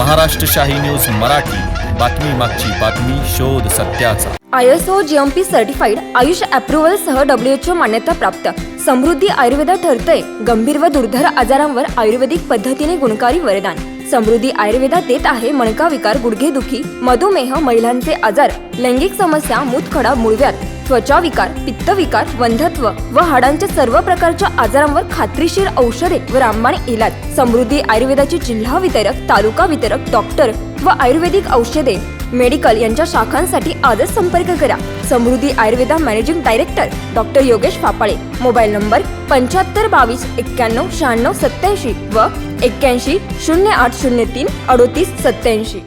महाराष्ट्र शाही न्यूज मराठी. बातमी मागची बातमी शोध सत्याचा. I S O G M P certified AYUSH approval सह डब्ल्यू एच ओ मान्यता प्राप्त. समृद्धी आयुर्वेदा ठरतंय. गंभीर व दुर्धर आजारांवर आयुर्वेदिक पद्धतीने गुणकारी वरदान. समृद्धी आयुर्वेदा देत आहे मणका विकार गुडघेदुखी मधुमेह महिलांचे आजार लैंगिक समस्या मूतखडा मूळव्यात त्वचा विकार पित्तविकार वंधत्व व हाडांच्या सर्व प्रकारच्या आजारांवर खात्रीशीर औषधे व रामबाण इलाज. समृद्धी आयुर्वेदाचे जिल्हा वितरक तालुका वितरक डॉक्टर व आयुर्वेदिक औषधे. मेडिकल यांच्या शाखांसाठी आजच संपर्क करा. Samruddhi Ayurveda managing director doctor Yogesh Phapale. Mobile number पंच्याहत्तर बावीस एक्क्याण्णव शहाण्णव सत्याऐंशी व एक्क्याऐंशी शून्य आठ शून्य तीन अडोतीस सत्याऐंशी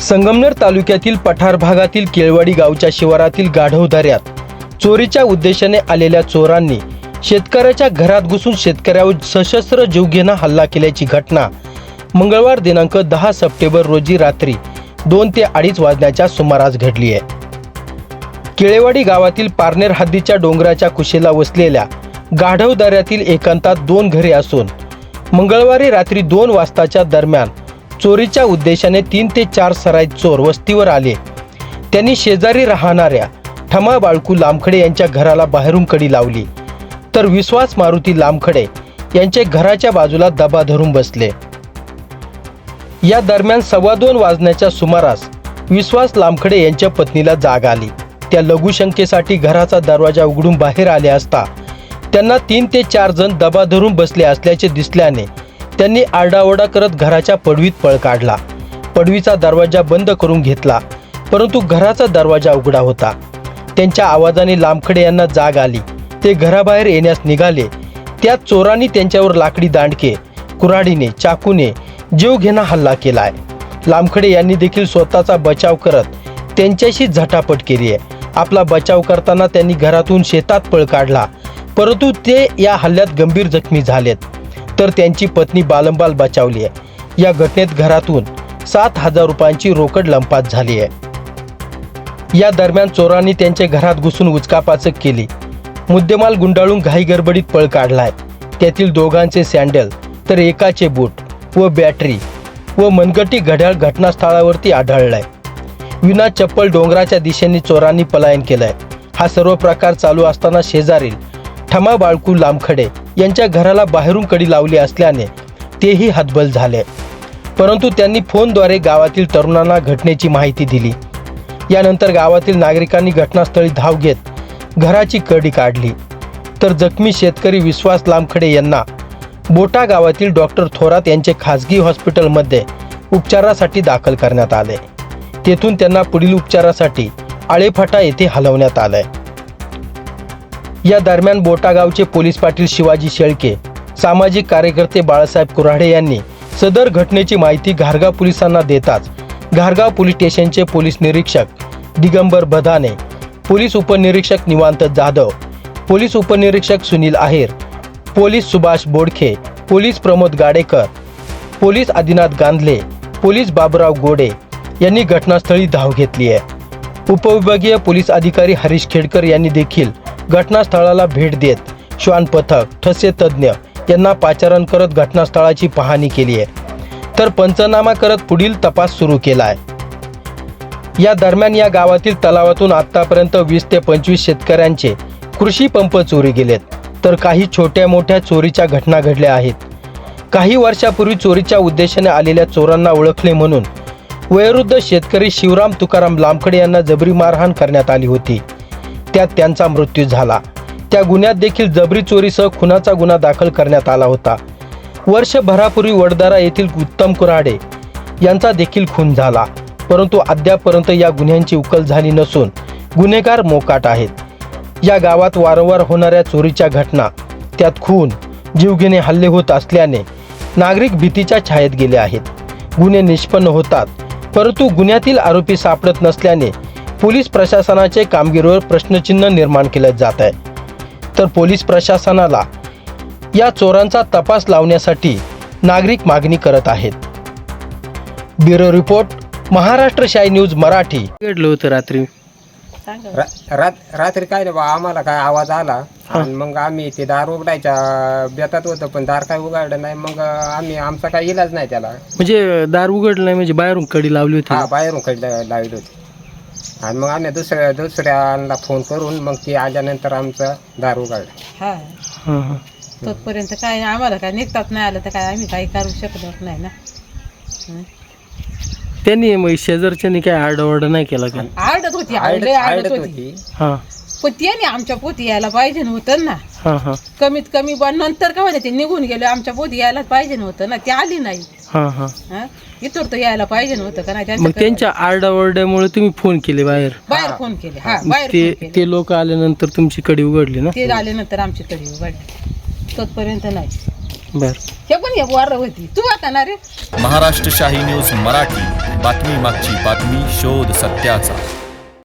संगमनेर तालुक्यातील पठार भागातील केळवाडी गावच्या शिवारातील गाढव दऱ्यात चोरीच्या उद्देशाने आलेल्या चोरांनी शेतकऱ्याच्या घरात घुसून शेतकऱ्यावर सशस्त्र जीवघेणा हल्ला केल्याची घटना मंगळवार दिनांक दहा सप्टेंबर रोजी रात्री दोन ते अडीच वाजण्याच्या सुमारास घडली आहे. केळेवाडी गावातील पारनेर हद्दीच्या डोंगराच्या कुशीला वसलेल्या गाढव दऱ्यातील एकांतात दोन घरे असून मंगळवारी रात्री दोन वाजताच्या दरम्यान चोरीच्या उद्देशाने तीन ते चार सराई चोर वस्तीवर आले. त्यांनी शेजारी राहणाऱ्या ठमा बाळकू लामखडे यांच्या घराला बाहेरून कडी लावली. तर विश्वास मारुती लामखडे यांचे घराच्या बाजूला दबा धरून बसले. या दरम्यान सव्वा दोन वाजण्याच्या सुमारास विश्वास लामखडे यांच्या पत्नीला जाग आली. त्या लघुशंकेसाठी घराचा दरवाजा उघडून बाहेर आले असता त्यांना तीन ते चार जण दबा धरून बसले असल्याचे दिसल्याने त्यांनी आरडाओरडा करत घराच्या पडवीत पळ काढला. पडवीचा दरवाजा बंद करून घेतला परंतु घराचा दरवाजा उघडा होता. त्यांच्या आवाजाने लामखडे यांना जाग आली. ते घराबाहेर येण्यास निघाले. त्यात चोरांनी त्यांच्यावर लाकडी दांडके कुऱ्हाडीने चाकूने जीवघेणा हल्ला केलाय. लामखडे यांनी देखील स्वतःचा बचाव करत त्यांच्याशी झटापट केली आहे. आपला बचाव करताना त्यांनी घरातून शेतात पळ काढला परंतु ते या हल्ल्यात गंभीर जखमी झालेत. तर त्यांची पत्नी बालंबाल बचावली आहे. या घटनेत घरातून सात हजार रुपयांची रोकड लंपात झाली आहे. या दरम्यान चोरांनी त्यांच्या घरात घुसून उचकापाचक केली. मुद्देमाल गुंडाळून घाई गडबडीत पळ काढलाय त्यातील दोघांचे सँडल तर एकाचे बूट व बॅटरी व मनगटी घड्याळ घटनास्थळावरती आढळलाय विना चप्पल डोंगराच्या दिशेने चोरांनी पलायन केलंय. हा सर्व प्रकार चालू असताना शेजारील ठमा बाळकू लामखडे यांच्या घराला बाहेरून कडी लावली असल्याने तेही हतबल झाले. परंतु त्यांनी फोनद्वारे गावातील तरुणांना घटनेची माहिती दिली. यानंतर गावातील नागरिकांनी घटनास्थळी धाव घेत घराची कडी काढली. तर जखमी शेतकरी विश्वास लामखडे यांना बोटा गावातील डॉक्टर थोरात यांचे खासगी हॉस्पिटलमध्ये उपचारासाठी दाखल करण्यात आले. तेथून त्यांना पुढील उपचारासाठी आळेफाटा येथे हलवण्यात आलंय. या दरम्यान बोटागावचे पोलीस पाटील शिवाजी शेळके सामाजिक कार्यकर्ते बाळासाहेब कुऱ्हाडे यांनी सदर घटनेची माहिती घारगाव पोलिसांना देताच घारगाव पोलीस स्टेशनचे पोलीस निरीक्षक दिगंबर बधाने पोलीस उपनिरीक्षक निवांत जाधव पोलीस उपनिरीक्षक Sunil Aher police Subhash Bodkhe police Pramod Gadekar police Adinath Gandhale police Baburao Gode यांनी घटनास्थळी धाव घेतली आहे. उपविभागीय पोलीस अधिकारी हरीश खेडकर यांनी देखील घटनास्थळाला भेट देत श्वान पथक ठसे तज्ज्ञ यांना पाचारण करत घटनास्थळाची पाहणी केली आहे. तर पंचनामा करत पुढील तपास सुरू केला आहे या दरम्यान या गावातील तलावातून आतापर्यंत वीस ते पंचवीस शेतकऱ्यांचे कृषी पंप चोरी गेलेत. तर काही छोट्या मोठ्या चोरीच्या घटना घडल्या आहेत. काही वर्षापूर्वी चोरीच्या उद्देशाने आलेल्या चोरांना ओळखले म्हणून वयोवृद्ध शेतकरी शिवराम तुकाराम लामखडे यांना जबरी मारहाण करण्यात आली होती. त्यात त्यांचा मृत्यू झाला. त्या गुन्ह्यात देखील जबरी चोरीसह खुनाचा गुन्हा दाखल करण्यात आला होता. वर्षभरापूर्वी वडदारा येथील उत्तम कुऱ्हाडे यांचा देखील खून झाला. परंतु अद्यापपर्यंत या गुन्ह्यांची उकल झाली नसून गुन्हेगार मोकाट आहेत. या गावात वारंवार होणाऱ्या चोरीच्या घटना त्यात खून जीवघेणे हल्ले होत असल्याने नागरिक भीतीच्या छायेत गेले आहेत. गुन्हे निष्पन्न होतात परंतु गुन्ह्यातील आरोपी सापडत नसल्याने पोलीस प्रशासनाचे कामगिरीवर प्रश्नचिन्ह निर्माण केले जात आहे. तर पोलीस प्रशासनाला या चोरांचा तपास लावण्यासाठी नागरिक मागणी करत आहेत. ब्युरो रिपोर्ट महाराष्ट्र शाही न्यूज मराठी. घडलं होतं रात्री. सांगा. रा- रात रात्री काय नाही बा आम्हाला काय आवाज आला. आणि मग आम्ही ते दार उघडायच्या बेतात होतं पण दार काय उघडलं नाही. मग आम्ही आमचा काय इलाज नाही त्याला. म्हणजे दार उघडलं नाही म्हणजे बाहेरून कडी लावली होती. हा बाहेरून कडलं लावली होती. आणि मग आम्ही दुसऱ्या दुसऱ्यांना फोन करून मग ती आल्यानंतर आमचं दार उघडलं हा. हा हा. तोपर्यंत काय आम्हाला काय निघतात नाही आलं तर काय आम्ही काही करू शकत नाही ना. हं. त्यांनी मग शेजारच्यानी काय आरडाओरडा नाही केला का? आरडत होती आरडत आरडत होती. होती. हा. पण त्याने आमच्या पोती यायला पाहिजे नव्हतं ना. हा हा. कमीत कमी बा नंतर का होते ते निघून गेले आमच्या पोती यायलाच पाहिजे नव्हतं ना ती आली नाही. हा हा. हं? इथवर तर यायला पाहिजे नव्हतं का नाही? मग त्यांच्या त्यांच्या आरडाओरड्यामुळे तुम्ही फोन केले बाहेर. बाहेर फोन केले. हा बाहेर ते केले. ते लोक आल्यानंतर तुमची कडी उघडली ना? ते आल्यानंतर आमची कडी उघडली. तोपर्यंत नाही. बर. हे पण एक वार होती. तू आता ना रे. महाराष्ट्र शाही न्यूज मराठी. बातमी मागची बातमी शोध सत्याचा.